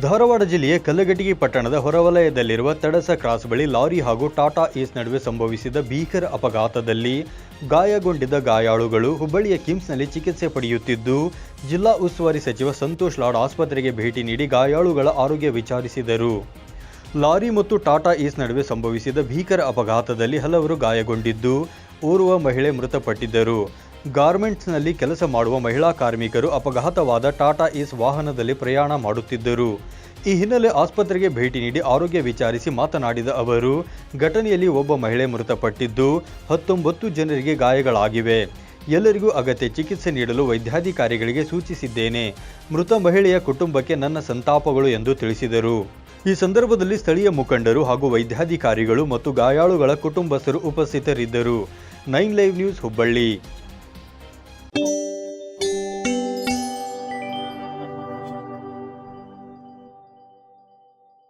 ಧಾರವಾಡ ಜಿಲ್ಲೆಯ ಕಲ್ಲಗಟ್ಟಿಗೆ ಪಟ್ಟಣದ ಹೊರವಲಯದಲ್ಲಿರುವ ತಡಸ ಕ್ರಾಸ್ ಬಳಿ ಲಾರಿ ಹಾಗೂ ಟಾಟಾ ಏಸ್ ನಡುವೆ ಸಂಭವಿಸಿದ ಭೀಕರ ಅಪಘಾತದಲ್ಲಿ ಗಾಯಗೊಂಡಿದ್ದ ಗಾಯಾಳುಗಳು ಹುಬ್ಬಳ್ಳಿಯ ಕಿಮ್ಸ್ನಲ್ಲಿ ಚಿಕಿತ್ಸೆ ಪಡೆಯುತ್ತಿದ್ದು, ಜಿಲ್ಲಾ ಉಸ್ತುವಾರಿ ಸಚಿವ ಸಂತೋಷ್ ಲಾಡ್ ಆಸ್ಪತ್ರೆಗೆ ಭೇಟಿ ನೀಡಿ ಗಾಯಾಳುಗಳ ಆರೋಗ್ಯ ವಿಚಾರಿಸಿದರು. ಲಾರಿ ಮತ್ತು ಟಾಟಾ ಏಸ್ ನಡುವೆ ಸಂಭವಿಸಿದ ಭೀಕರ ಅಪಘಾತದಲ್ಲಿ ಹಲವರು ಗಾಯಗೊಂಡಿದ್ದು, ಓರ್ವ ಮಹಿಳೆ ಮೃತಪಟ್ಟಿದ್ದರು. ಗಾರ್ಮೆಂಟ್ಸ್ನಲ್ಲಿ ಕೆಲಸ ಮಾಡುವ ಮಹಿಳಾ ಕಾರ್ಮಿಕರು ಅಪಘಾತವಾದ ಟಾಟಾ ಈಸ್ ವಾಹನದಲ್ಲಿ ಪ್ರಯಾಣ ಮಾಡುತ್ತಿದ್ದರು. ಈ ಹಿನ್ನೆಲೆ ಆಸ್ಪತ್ರೆಗೆ ಭೇಟಿ ನೀಡಿ ಆರೋಗ್ಯ ವಿಚಾರಿಸಿ ಮಾತನಾಡಿದ ಅವರು, ಘಟನೆಯಲ್ಲಿ ಒಬ್ಬ ಮಹಿಳೆ ಮೃತಪಟ್ಟಿದ್ದು, ಹತ್ತೊಂಬತ್ತು ಜನರಿಗೆ ಗಾಯಗಳಾಗಿವೆ. ಎಲ್ಲರಿಗೂ ಅಗತ್ಯ ಚಿಕಿತ್ಸೆ ನೀಡಲು ವೈದ್ಯಾಧಿಕಾರಿಗಳಿಗೆ ಸೂಚಿಸಿದ್ದೇನೆ. ಮೃತ ಮಹಿಳೆಯ ಕುಟುಂಬಕ್ಕೆ ನನ್ನ ಸಂತಾಪಗಳು ಎಂದು ತಿಳಿಸಿದರು. ಈ ಸಂದರ್ಭದಲ್ಲಿ ಸ್ಥಳೀಯ ಮುಖಂಡರು ಹಾಗೂ ವೈದ್ಯಾಧಿಕಾರಿಗಳು ಮತ್ತು ಗಾಯಾಳುಗಳ ಕುಟುಂಬಸ್ಥರು ಉಪಸ್ಥಿತರಿದ್ದರು. Nine live news Hubballi.